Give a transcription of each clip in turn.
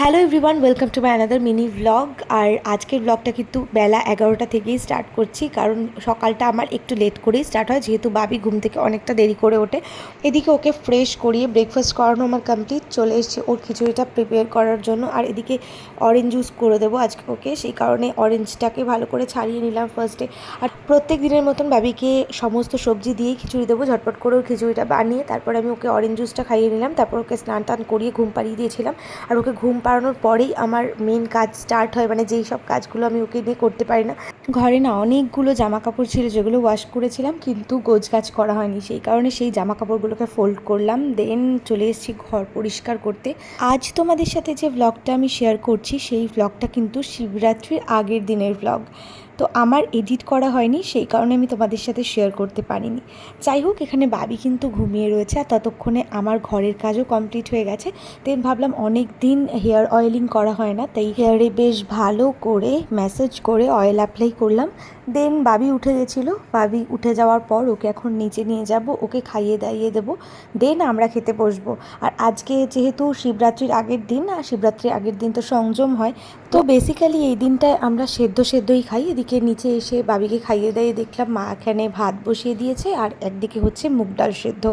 Hello everyone welcome to my another mini blog আর আজকের ব্লগটা কিন্তু বেলা এগারোটা থেকেই স্টার্ট করছি, কারণ সকালটা আমার একটু লেট করেই স্টার্ট হয়, যেহেতু বাবি ঘুম থেকে অনেকটা দেরি করে ওঠে। এদিকে ওকে ফ্রেশ করিয়ে ব্রেকফাস্ট করানো আমার কমপ্লিট চলে এসেছি ওর খিচুড়িটা প্রিপেয়ার করার জন্য। আর এদিকে অরেঞ্জ জুস করে দেবো আজকে ওকে, সেই কারণে অরেঞ্জটাকে ভালো করে ছাড়িয়ে নিলাম ফার্স্টে আর প্রত্যেক দিনের মতন বাবিকে সমস্ত সবজি দিয়েই খিচুড়ি দেবো, ঝটপট করে ওর খিচুড়িটা বানিয়ে তারপর আমি ওকে অরেঞ্জ জুসটা খাইয়ে নিলাম, তারপর ওকে স্নান টান করিয়ে ঘুম পাড়িয়ে দিয়েছিলাম। আর ওকে ঘুম পাড়ানোর পরেই আমার মেন কাজ স্টার্ট হয় মানে যেই সব কাজগুলো আমি ওকে দিয়ে করতে পারি না। ঘরে না অনেকগুলো জামা কাপড় ছিল যেগুলো ওয়াশ করেছিলাম, কিন্তু গোজ কাজ করা হয়নি। সেই কারণে সেই জামা কাপড়গুলোকে ফোল্ড করলাম দেন চলে এসেছি ঘর পরিষ্কার করতে। আজ তোমাদের সাথে যে ব্লগটা আমি শেয়ার করছি, সেই ব্লগটা কিন্তু শিবরাত্রির আগের দিনের ব্লগ তো আমার এডিট করা হয়নি, সেই কারণে আমি তোমাদের সাথে শেয়ার করতে পারিনি। যাই হোক, এখানে বাবি কিন্তু ঘুমিয়ে রয়েছে আর ততক্ষণে আমার ঘরের কাজও কমপ্লিট হয়ে গেছে। দেন ভাবলাম অনেক দিন হেয়ার অয়েলিং করা হয় না, তাই হেয়ারে বেশ ভালো করে ম্যাসেজ করে অয়েল অ্যাপ্লাই করলাম। দেন বাবি উঠে গেছিল। বাবি উঠে যাওয়ার পর ওকে এখন নিচে নিয়ে যাব, ওকে খাইয়ে দাইয়ে দেবো। দেন আমরা খেতে বসবো। আর আজকে যেহেতু শিবরাত্রির আগের দিন, আর শিবরাত্রির আগের দিন তো সংযম হয় তো বেসিক্যালি এই দিনটায় আমরা সেদ্ধ সেদ্ধই খাই। এদিকে নিচে এসে বাবিকে খাইয়ে দাইয়ে দেখলাম মা এখানে ভাত বসিয়ে দিয়েছে আর একদিকে হচ্ছে মুগ ডাল সেদ্ধ।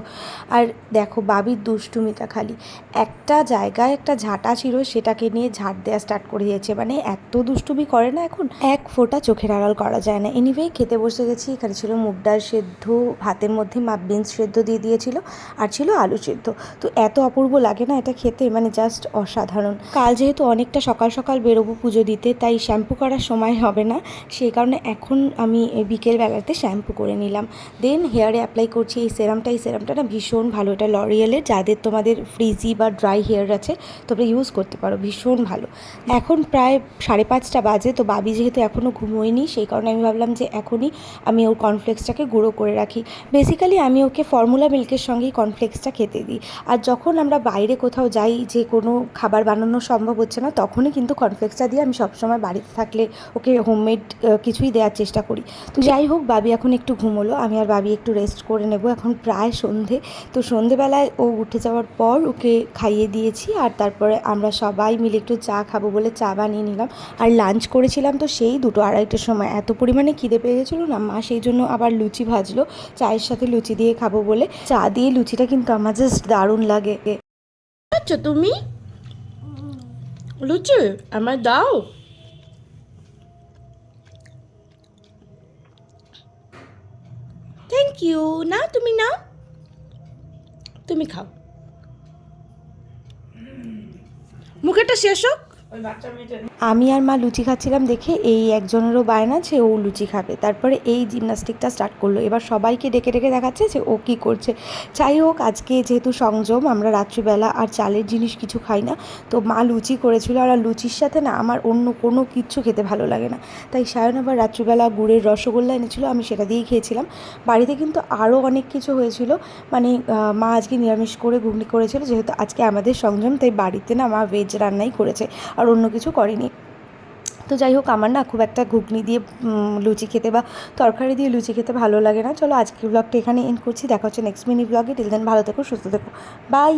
আর দেখো বাবির দুষ্টুমিটা খালি। একটা জায়গায় একটা ঝাঁটা ছিল, সেটাকে নিয়ে ঝাঁট দেওয়া স্টার্ট করে দিয়েছে। মানে এত দুষ্টুমি করে না এখন। এক ফোঁটা চোখের আড়াল করা যায় না। এনিওয়ে খেতে বসে গেছি। এখানে ছিল মুগ ডাল সেদ্ধ, ভাতের মধ্যে মা বিনস সেদ্ধ দিয়ে দিয়েছিল আর ছিল আলু সেদ্ধ। তো এত অপূর্ব লাগে না এটা খেতে। মানে জাস্ট অসাধারণ। কাল যেহেতু অনেকটা সকাল সকাল বেরোবো পুজো দিতে, তাই শ্যাম্পু করার সময় হবে না। সেই কারণে এখন আমি বিকেলবেলাতে শ্যাম্পু করে নিলাম। দেন হেয়ারে অ্যাপ্লাই করছি এই সেরামটা এই সেরামটা না ভীষণ ভালো। এটা লরিয়েলের যাদের তোমাদের ফ্রিজি বা ড্রাই হেয়ার আছে, তোমরা ইউজ করতে পারো। ভীষণ ভালো। এখন প্রায় সাড়ে পাঁচটা বাজে, তো বাবি যেহেতু এখনও ঘুমোয়নি, সেই কারণে আমি ভাবলাম যে এখনই আমি ওর কর্নফ্লেক্সটাকে গুঁড়ো করে রাখি। বেসিক্যালি আমি ওকে ফর্মুলা মিল্কের সঙ্গেই কর্নফ্লেক্সটা খেতে দিই। আর যখন আমরা বাইরে কোথাও যাই, যে কোনো খাবার বানানো সম্ভব হচ্ছে না, তখনই কিন্তু কর্নফ্লেক্সটা দিয়ে আমি সবসময় বাড়িতে থাকলে ওকে হোমমেড কিছুই দেওয়ার চেষ্টা করি। তো যাই হোক, বাবি এখন একটু ঘুমোলো। আমি আর বাবি একটু রেস্ট করে নেব। এখন প্রায় সন্ধে। তো সন্ধেবেলায় ও উঠে যাওয়ার পর ওকে খাইয়ে দিয়েছি আর তারপরে আমরা সবাই মিলে একটু চা খাব বলে চা বানিয়ে নিলাম। আর লাঞ্চ করেছিলাম তো সেই দুটো আড়াইটার সময়। এত পরিমাণে খিদে পেয়ে গেছিল না, মা সেই জন্য আবার লুচি ভাজলো। চায়ের সাথে লুচি দিয়ে খাব বলে। চা দিয়ে লুচিটা কিন্তু আমার জাস্ট দারুণ লাগে। তুমি? লুচি আমার দাও থ্যাংক ইউ নাও তুমি নাও তুমি খাও মুখেটা শেষ হোক। আমি আর মা লুচি খাচ্ছিলাম দেখে এই একজনেরও বায়না যে ও লুচি খাবে। তারপরে এই জিমনাস্টিকটা স্টার্ট করল। এবার সবাইকে ডেকে ডেকে দেখাচ্ছে যে ও কী করছে। যাই হোক, আজকে যেহেতু সংযম, আমরা রাত্রিবেলা আর চালের জিনিস কিছু খাই না। তো মা লুচি করেছিল আর লুচির সাথে না আমার অন্য কোনো কিচ্ছু খেতে ভালো লাগে না। তাই সায়ন আবার রাত্রিবেলা গুড়ের রসগোল্লা এনেছিল, আমি সেটা দিয়েই খেয়েছিলাম। বাড়িতে কিন্তু আরও অনেক কিছু হয়েছিল। মানে মা আজকে নিরামিষ করে ঘুগনি করেছিল, যেহেতু আজকে আমাদের সংযম, তাই বাড়িতে না মা ভেজ রান্নাই করেছে। আর অন্য কিছু করেনি। তো যাই হোক আমার না খুব একটা ঘুগনি দিয়ে লুচি খেতে বা তরকারি দিয়ে লুচি খেতে ভালো লাগে না। চলো আজকের ব্লগটা এখানে এন্ড করছি। দেখা হচ্ছে নেক্সট মিনি ব্লগে টিল দেন ভালো থেকো, সুস্থ থেকো। বাই